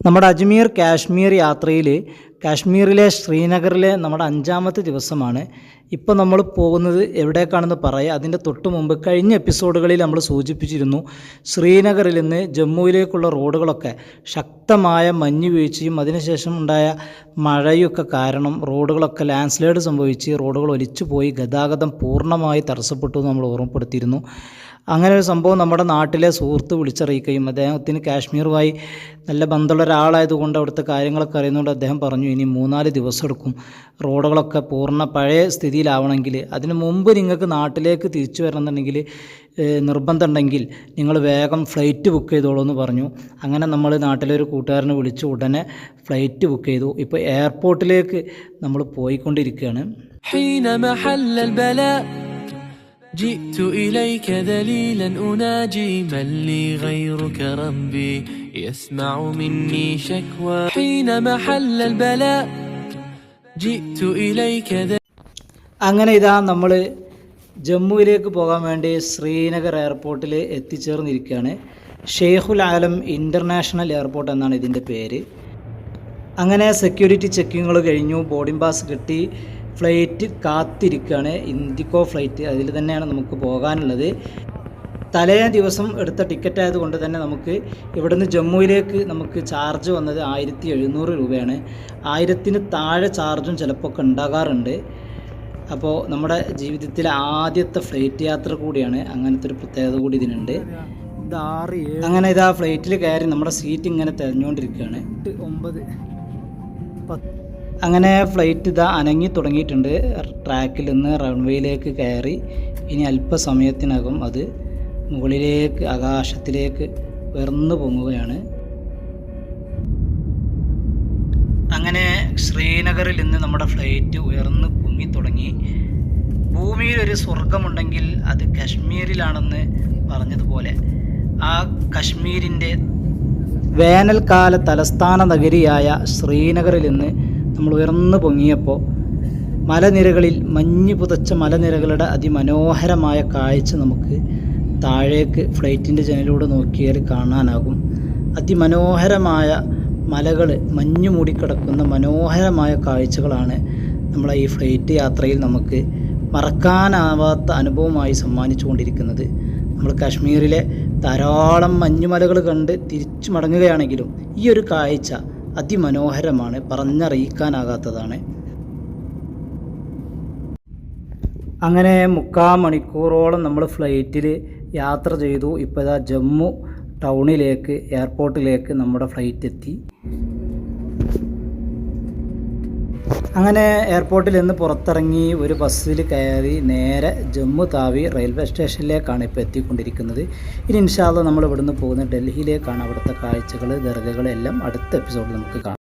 നമ്മുടെ അജ്മീർ കാശ്മീർ യാത്രയിൽ കാശ്മീരിലെ ശ്രീനഗറിലെ നമ്മുടെ അഞ്ചാമത്തെ ദിവസമാണ്. ഇപ്പോൾ നമ്മൾ പോകുന്നത് എവിടേക്കാണെന്ന് പറയാം. അതിന്റെ തൊട്ട് മുമ്പ് കഴിഞ്ഞ എപ്പിസോഡുകളിൽ നമ്മൾ സൂചിപ്പിച്ചിരുന്നു ശ്രീനഗറിൽ നിന്ന് ജമ്മുവിലേക്കുള്ള റോഡുകളൊക്കെ ശക്തമായ മഞ്ഞ് വീഴ്ചയും അതിനുശേഷം ഉണ്ടായ മഴയൊക്കെ കാരണം റോഡുകളൊക്കെ ലാൻഡ്സ്ലൈഡ് സംഭവിച്ച് റോഡുകൾ ഒലിച്ചു പോയി ഗതാഗതം പൂർണമായി തടസ്സപ്പെട്ടു എന്ന് നമ്മൾ ഓർമ്മപ്പെടുത്തിയിരുന്നു. അങ്ങനെ ഒരു സംഭവം നമ്മുടെ നാട്ടിലെ സുഹൃത്ത് വിളിച്ചറിയിക്കുകയും അദ്ദേഹത്തിന് കാശ്മീറുമായി നല്ല ബന്ധമുള്ള ഒരാളായതുകൊണ്ട് അവിടുത്തെ കാര്യങ്ങളൊക്കെ അറിയുന്നതുകൊണ്ട് അദ്ദേഹം പറഞ്ഞു ഇനി മൂന്നാല് ദിവസം എടുക്കും റോഡുകളൊക്കെ പൂർണ്ണ പഴയ സ്ഥിതിയിലാവണമെങ്കിൽ അതിന് മുമ്പ് നിങ്ങൾക്ക് നാട്ടിലേക്ക് തിരിച്ചു വരണമെന്നുണ്ടെങ്കിൽ ഏഹ്, നിർബന്ധമുണ്ടെങ്കിൽ നിങ്ങൾ വേഗം ഫ്ലൈറ്റ് ബുക്ക് ചെയ്തോളൂ എന്ന് പറഞ്ഞു അങ്ങനെ നമ്മൾ നാട്ടിലെ ഒരു കൂട്ടുകാരനെ വിളിച്ച് ഉടനെ ഫ്ലൈറ്റ് ബുക്ക് ചെയ്തു ഇപ്പോൾ എയർപോർട്ടിലേക്ക് നമ്മൾ പോയിക്കൊണ്ടിരിക്കുകയാണ് حين محل البلاء جئت إليك ذليلا أناجي من لي غيرك ربي يسمع مني شكوى حين محل البلاء جئت إليك ذليلا അങ്ങനെ ഇതാ നമ്മൾ ജമ്മുവിലേക്ക് പോകാൻ വേണ്ടി ശ്രീനഗർ എയർപോർട്ടിൽ എത്തിച്ചേർന്നിരിക്കുകയാണ് ഷെയ്ഖുൽ ആലം ഇൻ്റർനാഷണൽ എയർപോർട്ട് എന്നാണ് ഇതിൻ്റെ പേര് അങ്ങനെ സെക്യൂരിറ്റി ചെക്കിങ്ങുകൾ കഴിഞ്ഞു ബോർഡിംഗ് പാസ് കിട്ടി ഫ്ലൈറ്റ് കാത്തിരിക്കുകയാണ് ഇൻഡിക്കോ ഫ്ലൈറ്റ് അതിൽ തന്നെയാണ് നമുക്ക് പോകാനുള്ളത് തലേ ദിവസം എടുത്ത ടിക്കറ്റ് ആയതുകൊണ്ട് തന്നെ നമുക്ക് ഇവിടുന്ന് ജമ്മുവിലേക്ക് നമുക്ക് ചാർജ് വന്നത് ആയിരത്തി എഴുന്നൂറ് രൂപയാണ്. ആയിരത്തിന് താഴെ ചാർജും ചിലപ്പോൾ ഒക്കെ ഉണ്ടാകാറുണ്ട്. അപ്പോൾ നമ്മുടെ ജീവിതത്തിലെ ആദ്യത്തെ ഫ്ലൈറ്റ് യാത്ര കൂടിയാണ്. അങ്ങനത്തെ ഒരു പ്രത്യേകത കൂടി ഇതിനുണ്ട്. അങ്ങനെ ഇത് ആ ഫ്ലൈറ്റിൽ കയറി നമ്മുടെ സീറ്റ് ഇങ്ങനെ തിരഞ്ഞുകൊണ്ടിരിക്കുകയാണ് ഒമ്പത് അങ്ങനെ ഫ്ലൈറ്റ് ഇതാ അനങ്ങി തുടങ്ങിയിട്ടുണ്ട്. ട്രാക്കിൽ നിന്ന് റൺവേയിലേക്ക് കയറി. ഇനി അല്പസമയത്തിനകം അത് മുകളിലേക്ക് ആകാശത്തിലേക്ക് ഉയർന്നു പൊങ്ങുകയാണ്. അങ്ങനെ ശ്രീനഗറിൽ നിന്ന് നമ്മുടെ ഫ്ലൈറ്റ് ഉയർന്ന് പൊങ്ങി തുടങ്ങി. ഭൂമിയിൽ ഒരു സ്വർഗമുണ്ടെങ്കിൽ അത് കശ്മീരിലാണെന്ന് പറഞ്ഞതുപോലെ ആ കശ്മീരിന്റെ വേനൽക്കാല തലസ്ഥാന നഗരിയായ ശ്രീനഗറിൽ നിന്ന് നമ്മൾ ഉയർന്നു പൊങ്ങിയപ്പോൾ മലനിരകളിൽ മഞ്ഞ് പുതച്ച മലനിരകളുടെ അതിമനോഹരമായ കാഴ്ച നമുക്ക് താഴേക്ക് ഫ്ലൈറ്റിന്റെ ജനലിലൂടെ നോക്കിയാൽ കാണാനാകും. അതിമനോഹരമായ മലകൾ മഞ്ഞു മൂടിക്കിടക്കുന്ന മനോഹരമായ കാഴ്ചകളാണ് നമ്മളെ ഈ ഫ്ലൈറ്റ് യാത്രയിൽ നമുക്ക് മറക്കാനാവാത്ത അനുഭവമായി സമ്മാനിച്ചു കൊണ്ടിരിക്കുന്നത് നമ്മൾ കാശ്മീരിലെ ധാരാളം മഞ്ഞുമലകൾ കണ്ട് തിരിച്ചു മടങ്ങുകയാണെങ്കിലും ഈ ഒരു കാഴ്ച അതിമനോഹരമാണ് പറഞ്ഞറിയിക്കാനാകാത്തതാണ്. അങ്ങനെ മുക്കാൽ മണിക്കൂറോളം നമ്മൾ ഫ്ലൈറ്റിൽ യാത്ര ചെയ്തു. ഇപ്പോൾ ഇതാ ജമ്മു ടൗണിലേക്ക് എയർപോർട്ടിലേക്ക് നമ്മുടെ ഫ്ലൈറ്റ് എത്തി. അങ്ങനെ എയർപോർട്ടിൽ നിന്ന് പുറത്തിറങ്ങി ഒരു ബസ്സിൽ കയറി നേരെ ജമ്മു താവി റെയിൽവേ സ്റ്റേഷനിലേക്കാണ് ഇപ്പോൾ എത്തിക്കൊണ്ടിരിക്കുന്നത്. ഇനി ഇൻഷാല്ല നമ്മൾ ഇവിടുന്ന് പോകുന്ന ഡൽഹിയിലേക്കാണ് അവിടുത്തെ കാഴ്ചകൾ ദർഗകളെല്ലാം അടുത്ത എപ്പിസോഡിൽ നമുക്ക് കാണാം.